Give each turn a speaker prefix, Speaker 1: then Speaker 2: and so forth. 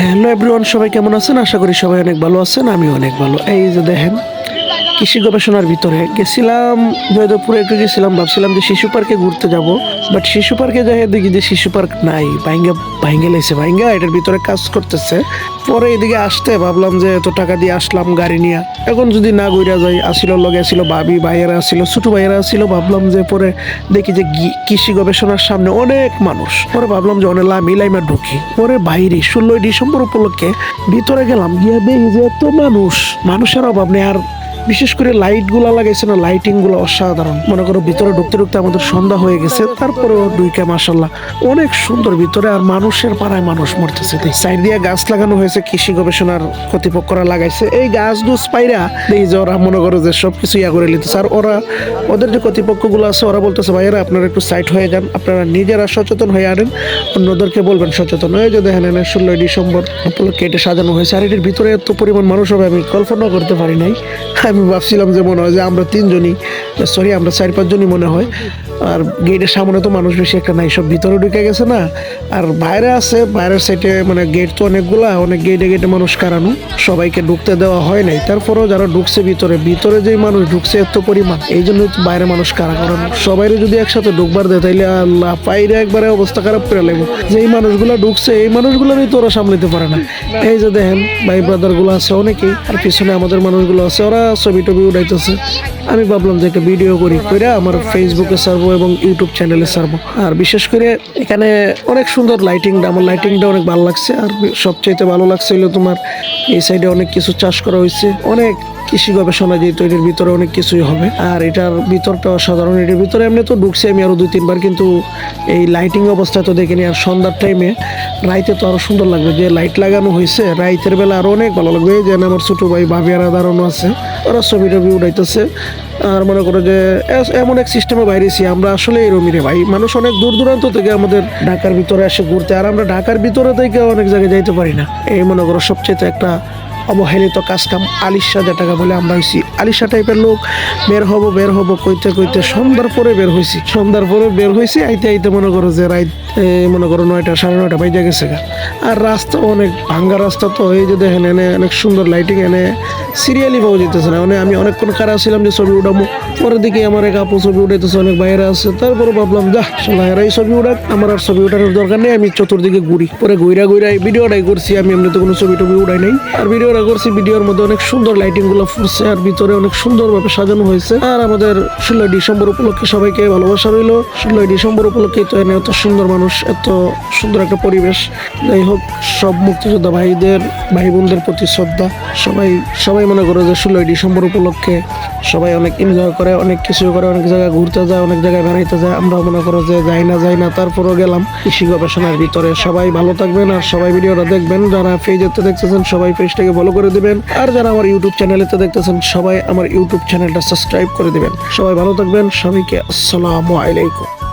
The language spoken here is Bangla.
Speaker 1: হ্যালো এভরিওয়ান, সবাই কেমন আছেন? আশা করি সবাই অনেক ভালো আছেন আমি অনেক ভালো। এই যে দেখেন কৃষি গবেষণার ভিতরে। গেছিলাম জয়দেবপুরে একটু গেছিলাম, ভাবছিলাম যে শিশু পার্কে ঘুরতে যাব বাট শিশু পার্কে যাই দেখি যে শিশু পার্ক নাই, ভাইঙ্গা ভাইঙ্গা লেছে ভাইঙ্গা এটার ভিতরে কাজ করতেছে। পরে এদিকে আসতে ভাবলাম যে এত টাকা দিয়ে আসলাম গাড়ি নিয়ে। এখন যদি না ঘুরা যাই, আসিল লগে আসিল ভাবি, ভাইয়েরা আসিল, ছোট ভাইয়েরা আসিল, ভাবলাম যে পরে দেখি যে কৃষি গবেষণার সামনে অনেক মানুষ। পরে ভাবলাম যে অনেক লামি লাইমা ঢুকি। পরে বাইরে ষোলোই ডিসেম্বর উপলক্ষে ভিতরে গেলাম, গিয়ে দেখি যে এত মানুষ, মানুষের অভাব নেই। আর বিশেষ করে লাইটগুলা লাগাইছে না লাইটিংগুলো অসাধারণ। মনে করো ভিতরে ঢুকতে ঢুকতে আমাদের সন্ধ্যা হয়ে গেছে, তারপরেও দুইকে মাসাল্লাহ অনেক সুন্দর ভিতরে আর মানুষের পাড়ায় মানুষ মরতেছে সাইড দিয়ে গাছ লাগানো হয়েছে, কৃষি গবেষণার কর্তৃপক্ষরা লাগাইছে। এই গাছ গুছ পাইরা যে ওরা মনে করো যে সবকিছু ইয়া করে নিতেছে। আর ওরা, ওদের যে কর্তৃপক্ষগুলো আছে, ওরা বলতেছে, ভাইয়েরা, আপনারা একটু সাইড হয়ে যান, আপনারা নিজেরা সচেতন হয়ে আনেন, অন্যদেরকে বলবেন সচেতন। হয়ে যে দেখেন এনে ষোলোই ডিসেম্বর উপলক্ষে এটা সাজানো হয়েছে। আর এটির ভিতরে এত পরিমাণ মানুষ হবে, আমি কল্পনা করতে পারি নাই। আমি ভাবছিলাম যে মনে হয় যে আমরা তিনজনই সরি আমরা চার পাঁচজনই মনে হয়। আর গেটের সামনে তো মানুষ বেশি একটা নাই, সব ভিতরে ঢুকে গেছে না। আর বাইরে আছে, বাইরের সাইডে মানে গেট তো অনেকগুলা, অনেক গেটে গেটে মানুষ কারানো, সবাইকে ঢুকতে দেওয়া হয় নাই। তারপরেও যারা ঢুকছে ভিতরে ভিতরে যেই মানুষ ঢুকছে এত পরিমাণ, এই জন্য বাইরে মানুষ কারা করানো সবাই যদি একসাথে ঢুকবার দেয়, তাইলে আল্লাহ পাইরে একবারে অবস্থা খারাপ করে লাগবে যে এই মানুষগুলো ঢুকছে, এই মানুষগুলোরই তো ওরা সামলাতে পারে না। এই যে দেখেন, ভাই ব্রাদারগুলো আছে অনেকেই, আর পিছনে আমাদের মানুষগুলো আছে, ওরা ছবি টবি উঠাইতেছে। আমি ভাবলাম যে একটা ভিডিও করি করে আমার ফেসবুকে ছাড়বো এবং ইউটিউব চ্যানেলে ছাড়বো। আর বিশেষ করে এখানে অনেক সুন্দর লাইটিংটা আমার লাইটিংটা অনেক ভালো লাগছে। আর সবচাইতে ভালো লাগছে হলো তোমার এই সাইডে অনেক কিছু চাষ করা হয়েছে। অনেক কৃষি গবেষণা যেহেতু এটার ভিতরে অনেক কিছুই হবে। আর এটার ভিতরটা অসাধারণ। এটার ভিতরে এমনি তো ঢুকছি আমি আরও দুই, তিনবার, কিন্তু এই লাইটিং অবস্থায় তো দেখিনি আর সন্ধ্যার টাইমে রাইতে তো আরও সুন্দর লাগবে, যে লাইট লাগানো হয়েছে, রাইতের বেলা আরও অনেক ভালো লাগবে। এই যে আমার ছোট ভাই ভাবিয়ারা দাঁড়ানো আছে, ওরা ছবি টবি উঠাইতেছে, আর মনে করো যে এমন এক সিস্টেমে বাইরেছি, আমরা আসলে এরমই রে ভাই। মানুষ অনেক দূর দূরান্ত থেকে আমাদের ঢাকার ভিতরে এসে ঘুরতে, আর আমরা ঢাকার ভিতরে থেকে অনেক জায়গায় যাইতে পারি না। এই মনে করো সবচেয়ে একটা অবহেলিত কাজ কাম আলিশা যেটাকে বলে আমরা হয়েছি আলিশা টাইপের লোক, বের হব বের হব, কইতে কইতে সন্ধ্যার পরে বের হয়েছি সন্ধ্যার পরে বের হয়েছি আইতে আইতে মনে করো যে রাত মনে করো নয়টা, সাড়ে নয়টা বাইজা গেছে আর রাস্তা অনেক ভাঙ্গা রাস্তা তো, এই যে দেখেন এনে অনেক সুন্দর লাইটিং এনে সিরিয়ালি পাওয়া যেতেছে না। মানে আমি অনেকক্ষণ কারা ছিলাম যে ছবি উঠাবো পরের দিকে আমার এক আপু ছবি উঠাইতেছে, অনেক বাইরে আছে। তারপরে ভাবলাম যা এরাই ছবি উঠাক, আমার আর ছবি উঠানোর দরকার নেই, আমি চতুর্দিকে ঘুরি। পরে ঘুরা ঘুরা এই ভিডিওটাই করছি, আমি এমনি তো কোনো ছবি টবি উঠাই নাই। আর ভিডিওটা করছি, ভিডিওর মধ্যে অনেক সুন্দর লাইটিংগুলো ফুটছে আর ভিতরে অনেক সুন্দরভাবে সাজানো হয়েছে। আর আমাদের ষোলোই ডিসেম্বর উপলক্ষে সবাইকে ভালোবাসা রইল। ষোলোই ডিসেম্বর উপলক্ষে তো এনে এত সুন্দর মানুষ, এত সুন্দর একটা পরিবেশ। যাই হোক, সব মুক্তিযোদ্ধা ভাইদের ভাই বোনদের প্রতি শ্রদ্ধা। সবাই সবাই মনে করো যে ষোলোই ডিসেম্বর উপলক্ষে সবাই অনেক এনজয় করে, অনেক কিছু করে, অনেক জায়গায় ঘুরতে যায়, অনেক জায়গায় বেড়াইতে যায়। আমরা মনে করো যে যাই না যাই না, তারপরও গেলাম কৃষি গবেষণার ভিতরে। সবাই ভালো থাকবেন আর সবাই ভিডিওটা দেখবেন। যারা পেজেতে দেখতেছেন, সবাই পেজটাকে ফলো করে দিবেন। আর যারা আমার ইউটিউব চ্যানেলেতে দেখতেছেন, সবাই আমার ইউটিউব চ্যানেলটা সাবস্ক্রাইব করে দিবেন। সবাই ভালো থাকবেন। সবাইকে আসসালামু আলাইকুম।